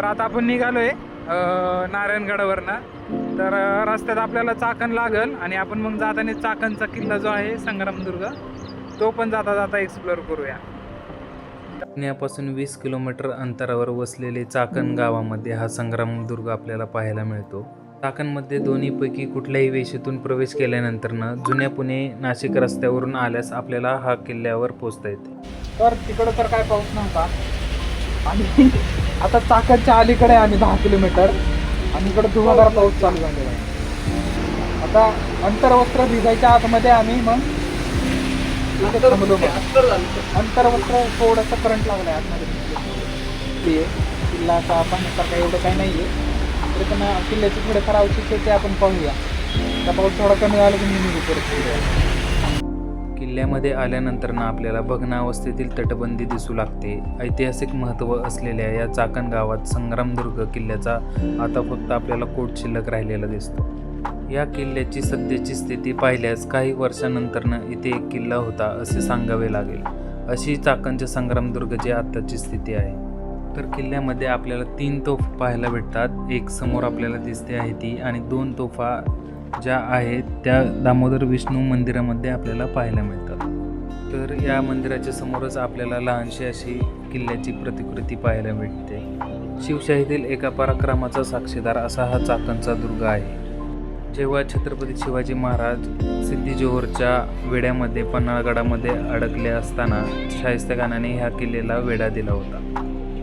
तर आता आपण निघालोय अं, नारायणगडावरनं. तर रस्त्यात आपल्याला चाकण लागल आणि आपण मग जाताना चाकणचा किल्ला जो आहे संग्रामदुर्ग तो पण जाता जाता एक्सप्लोअर करूया. पुण्यापासून वीस किलोमीटर अंतरावर वसलेले चाकण गावामध्ये हा संग्रामदुर्ग आपल्याला पाहायला मिळतो. चाकणमध्ये दोन्हीपैकी कुठल्याही वेशीतून प्रवेश केल्यानंतरनं जुन्या पुणे नाशिक रस्त्यावरून आल्यास आपल्याला हा किल्ल्यावर पोचता येते. तर तिकडं तर काय पाऊस नव्हता. आणि आता चाकणच्या अलीकडे आहे आम्ही दहा किलोमीटर. आणि इकडं धुवाधार पाऊस चालू झालेला आहे. आता अंतरवस्त्र भिजायच्या आतमध्ये आम्ही मग. अंतरवस्त्र थोडंसं करंट लागलाय आतमध्ये. किल्ला असा पाहण्यासारखा एवढं काही नाही आहे तरी पण किल्ल्याचे थोडेफार अवशेष आहे ते आपण पाहूया. आता पाऊस थोडा कमी झाला की मी निघू परत. किल्ल्यामध्ये आल्यानंतर ना आपल्याला भग्नावस्थेतील तटबंदी दिसू लागते. ऐतिहासिक महत्त्व असलेल्या या चाकण गावात संग्रामदुर्ग किल्ल्याचा आता फक्त आपल्याला कोट शिल्लक राहिलेला दिसतो. या किल्ल्याची सध्याची स्थिती पाहिल्यास काही वर्षानंतरनं इथे एक किल्ला होता असे सांगावे लागेल. अशी चाकणच्या संग्रामदुर्गची आत्ताची स्थिती आहे. तर किल्ल्यामध्ये आपल्याला तीन तोफ पाहायला भेटतात. एक समोर आपल्याला दिसते आहे ती आणि दोन तोफा ज्या आहेत त्या दामोदर विष्णू मंदिरामध्ये आपल्याला पाहायला मिळतात. तर या मंदिराच्या समोरच आपल्याला लहानशी अशी किल्ल्याची प्रतिकृती पाहायला मिळते शिवशाहीतील एका पराक्रमाचा साक्षीदार असा हा चाकणचा दुर्ग आहे. जेव्हा छत्रपती शिवाजी महाराज सिद्धी जोहरच्या वेड्यामध्ये पन्हाळगडामध्ये अडकले असताना शाहिस्तखानाने ह्या किल्ल्याला वेढा दिला होता.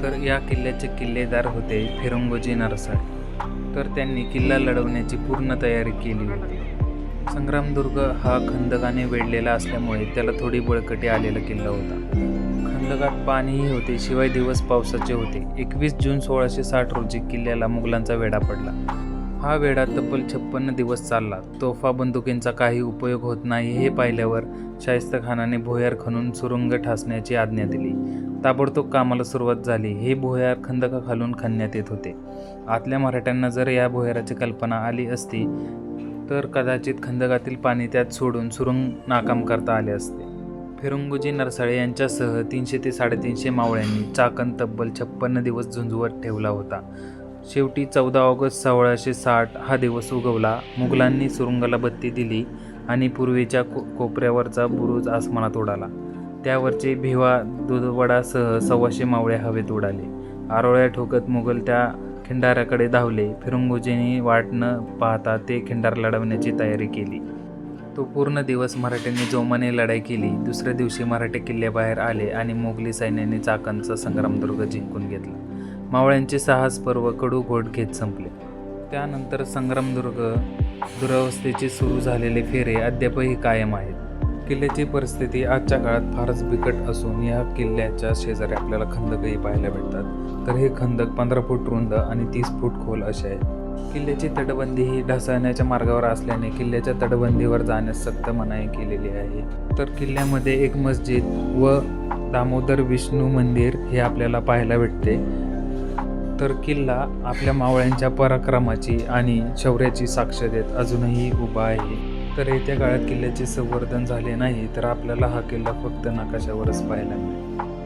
तर या किल्ल्याचे किल्लेदार होते फिरंगोजी नरसाळे. तर त्यांनी किल्ला लढवण्याची पूर्ण तयारी केली होती. संग्रामदुर्ग हा खंदकाने वेढलेला असल्यामुळे त्याला थोडी बळकटी आलेला किल्ला होता. खंदकात पाणीही होते शिवाय दिवस पावसाचे होते. एकवीस जून सोळाशे साठ रोजी किल्ल्याला मुघलांचा वेढा पडला. हा वेढा तब्बल छप्पन्न दिवस चालला. तोफा बंदुकींचा काही उपयोग होत नाही हे पाहिल्यावर शाहिस्तखानाने भुयार खणून सुरुंग ठासण्याची आज्ञा दिली. ताबडतोब कामाला सुरुवात झाली. हे भुयार खंदकाखालून खणण्यात येत होते. आतल्या मराठ्यांना जर या भुयाराची कल्पना आली असती तर कदाचित खंदकातील पाणी त्यात सोडून सुरुंग नाकाम करता आले असते. फिरंगुजी नरसाळे यांच्यासह तीनशे ते साडेतीनशे मावळ्यांनी चाकण तब्बल छप्पन्न दिवस झुंजवत ठेवला होता. शेवटी चौदा ऑगस्ट सोळाशे साठ हा दिवस उगवला. मुघलांनी सुरुंगाला बत्ती दिली आणि पूर्वेच्या को कोपऱ्यावरचा बुरुज आसमानात उडाला त्यावरचे भिवा दुधवडासह सव्वाशे मावळे हवेत उडाले. आरोळ्या ठोकत मुघल त्या खिंडाऱ्याकडे धावले. फिरंगोजींनी वाट न पाहता ते खिंडार लढवण्याची तयारी केली. तो पूर्ण दिवस मराठ्यांनी जोमाने लढाई केली. दुसऱ्या दिवशी मराठे किल्ल्याबाहेर आले आणि मोगली सैन्याने चाकणचा संग्रामदुर्ग जिंकून घेतला. मावळ्यांचे साहस पर्व कडू घोट घेत संपले. त्यानंतर संग्रामदुर्ग दुरावस्थेचे सुरू झालेले फेरे अद्यापही कायम आहेत. किल्ल्याची परिस्थिती आजच्या काळात फारच बिकट असून या किल्ल्याच्या शेजारी आपल्याला खंदकही पाहायला भेटतात. तर हे खंदक पंधरा फूट रुंद आणि तीस फूट खोल असे आहे किल्ल्याची तटबंदी ही ढासळण्याच्या मार्गावर असल्याने किल्ल्याच्या तटबंदीवर जाण्यास सक्त मनाई केलेली आहे. तर किल्ल्यामध्ये एक मस्जिद व दामोदर विष्णू मंदिर हे आपल्याला पाहायला भेटते. तर किल्ला आपल्या मावळ्यांच्या पराक्रमाची आणि शौर्याची साक्ष देत अजूनही उभा आहे. तर येत्या काळात किल्ल्याचे संवर्धन झाले नाही तर आपल्याला हा किल्ला फक्त नकाशावरच पाहायला मिळेल.